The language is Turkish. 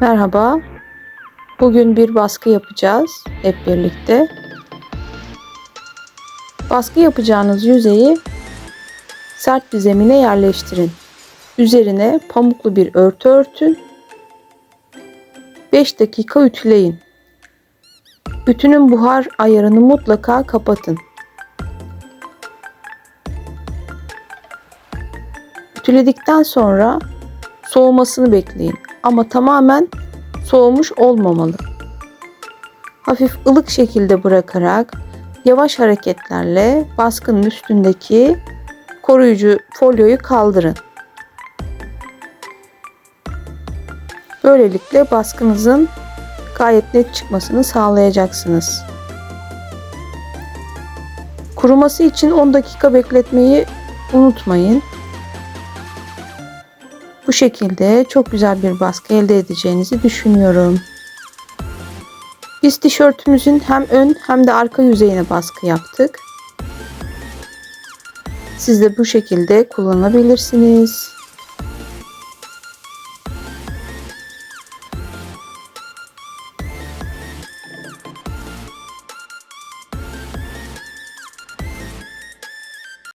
Merhaba. Bugün bir baskı yapacağız hep birlikte. Baskı yapacağınız yüzeyi sert bir zemine yerleştirin. Üzerine pamuklu bir örtü örtün. 5 dakika ütüleyin. Ütünün buhar ayarını mutlaka kapatın. Ütüledikten sonra soğumasını bekleyin ama tamamen soğumuş olmamalı. Hafif ılık şekilde bırakarak yavaş hareketlerle baskının üstündeki koruyucu folyoyu kaldırın. Böylelikle baskınızın gayet net çıkmasını sağlayacaksınız. Kuruması için 10 dakika bekletmeyi unutmayın. Bu şekilde çok güzel bir baskı elde edeceğinizi düşünüyorum. Biz tişörtümüzün hem ön hem de arka yüzeyine baskı yaptık. Siz de bu şekilde kullanabilirsiniz.